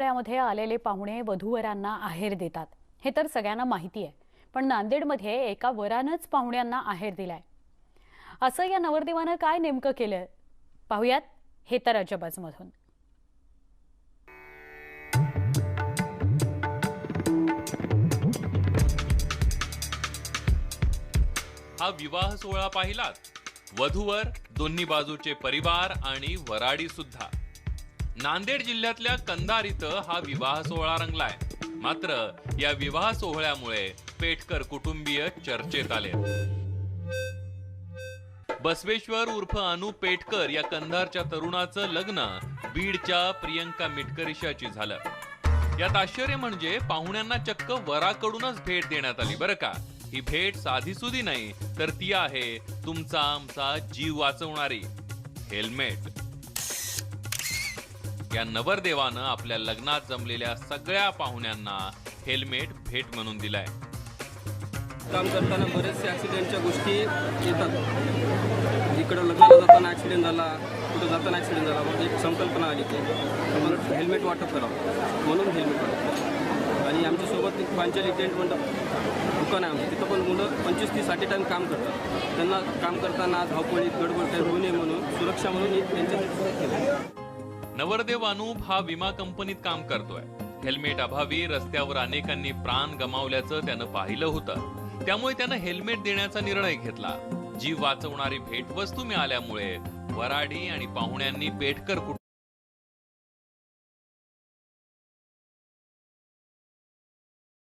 सोहळ्यामध्ये आलेले पाहुणे वधूवरांना आहेर देतात. हे तर सगळ्यांना माहिती आहे. पण नांदेडमध्ये एका वरानंच पाहुण्यांना आहेर दिलाय. असं या नवरदेवानं काय नेमकं केलं? पाहुयात हे तर अजबजमधून हा विवाह सोहळा पाहिलात? वधूवर दोन्ही बाजूचे परिवार आणि वराडी सुद्धा. नांदेड जिल्ह्यातल्या कंदार इथं हा विवाह सोहळा रंगलाय. मात्र या विवाह सोहळ्यामुळे पेटकर कुटुंबीय चर्चेत आले. बसवेश्वर उर्फ अनु पेटकर या कंधारच्या तरुणाचं लग्न बीडच्या प्रियंका मिटकरिशाची झालं. यात आश्चर्य म्हणजे पाहुण्यांना चक्क वराकडूनच भेट देण्यात आली बरं का? ही भेट साधी सुधी नाही तर ती आहे तुमचा आमचा जीव वाचवणारी हेल्मेट. या नवरदेवानं आपल्या लग्नात जमलेल्या सगळ्या पाहुण्यांना हेल्मेट भेट म्हणून दिलाय. काम करताना बरेचसे ॲक्सिडेंटच्या गोष्टी येतात. इकडं लग्नाला जाताना ॲक्सिडेंट झाला कुठं जाताना ॲक्सिडेंट झाला मग एक संकल्पना आली की मला हेल्मेट वाटप करावं. म्हणून हेल्मेट वाटप आणि आमच्यासोबत एक पांचाली टेंट म्हणतात दुकान आहे आमचं. तिथं पण मुलं पंचवीस तीससाठी टाईम काम करतात. त्यांना काम करताना धावपळीत गडबड काही होऊ नये म्हणून सुरक्षा म्हणून एक केलं नवरदेव अनुप हा विमा कंपनीत काम करतोय. हेल्मेट अभावी रस्त्यावर अनेकांनी प्राण गमावल्याचं त्यानं पाहिलं होतं. त्यामुळे त्यानं हेल्मेट देण्याचा निर्णय घेतला. जीव वाचवणारी भेटवस्तू मिळाल्यामुळे वराडी आणि पाहुण्यांनी पेटकर कुटुंब